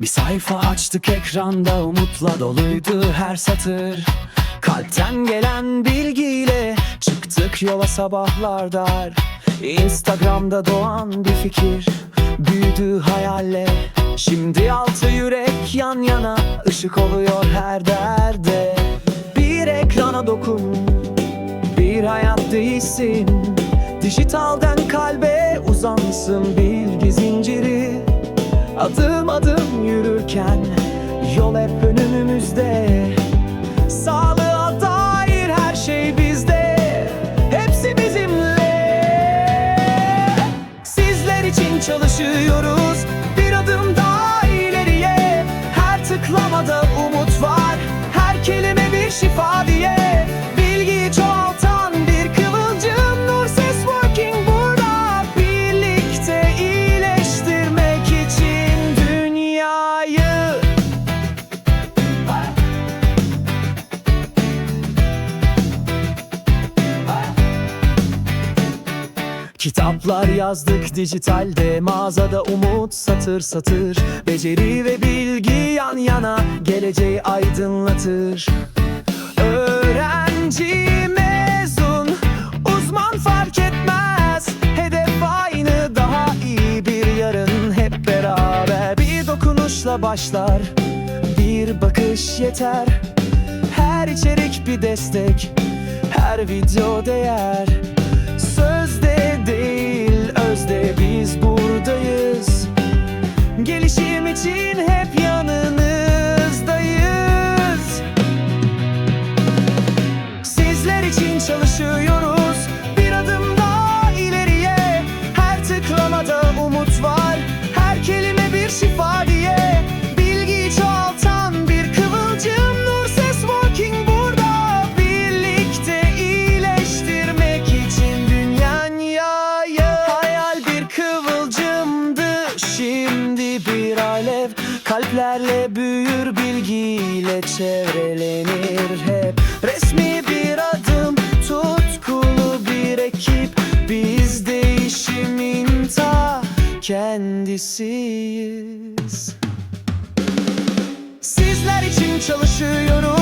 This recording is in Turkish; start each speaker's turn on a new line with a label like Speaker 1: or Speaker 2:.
Speaker 1: Bir sayfa açtık ekranda umutla doluydu her satır. Kalpten gelen bilgiyle çıktık yola sabahlar dar. Instagram'da doğan bir fikir büyüdü hayalle Şimdi altı yürek yan yana ışık oluyor her derde. Bir ekrana dokun bir hayat değilsin. Dijitalden kalbe uzansın bilgi zinciri Adım adım yürürken yol hep önümüzde. Sağlığa dair her şey bizde. Hepsi bizimle. Sizler için çalışıyoruz Kitaplar yazdık dijitalde Mağazada umut satır satır. Beceri ve bilgi yan yana Geleceği aydınlatır. Öğrenci mezun Uzman fark etmez. Hedef aynı daha iyi bir yarın Hep beraber. Bir dokunuşla başlar Bir bakış yeter. Her içerik bir destek Her video değer Kalplerle büyür bilgiyle çevrelenir hep. Resmi bir adım tutkulu bir ekip. Biz değişimin ta kendisiyiz. Sizler için çalışıyoruz